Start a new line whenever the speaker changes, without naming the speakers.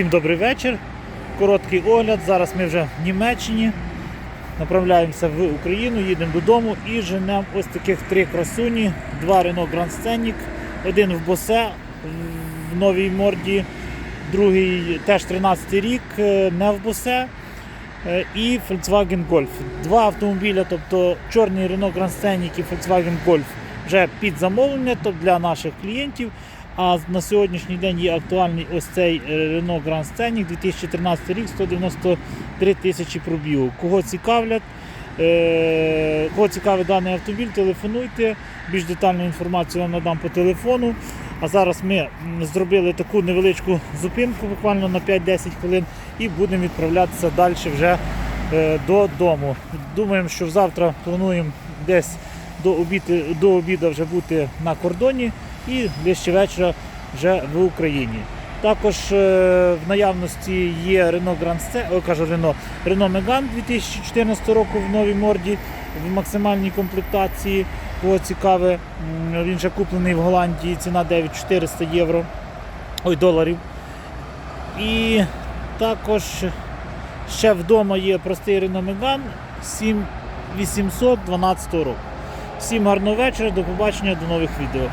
Всім добрий вечір. Короткий огляд. Зараз ми вже в Німеччині. Направляємося в Україну, їдемо додому і женемо ось таких три красуні. Два Renault Grand Scenic, один в Босе в новій морді, другий теж 13 рік, е, не в Босе. е, І Volkswagen Golf. Два автомобіля, тобто чорний Renault Grand Scenic і Volkswagen Golf вже під замовлення, тобто для наших клієнтів. А на сьогоднішній день є актуальний ось цей е, Renault Grand Scenic 2013 рік, 193 тисячі пробігу. Кого цікавлять, е, кого цікавить даний автомобіль, телефонуйте. Більш детальну інформацію вам надам по телефону. А зараз ми зробили таку невеличку зупинку, буквально на 5-10 хвилин, і будемо відправлятися далі вже е, додому. Думаємо, що завтра плануємо десь до обіду, до обіду вже бути на кордоні і ближче вечора вже в Україні. Також е, в наявності є Renault Grand Scenic, о, кажу Renault, Renault Megane 2014 року в новій морді в максимальній комплектації. Кого цікаве, він вже куплений в Голландії, ціна 9400 євро, ой, доларів. І також ще вдома є простий Renault Megane 7812 року. Всім гарного вечора, до побачення, до нових відео.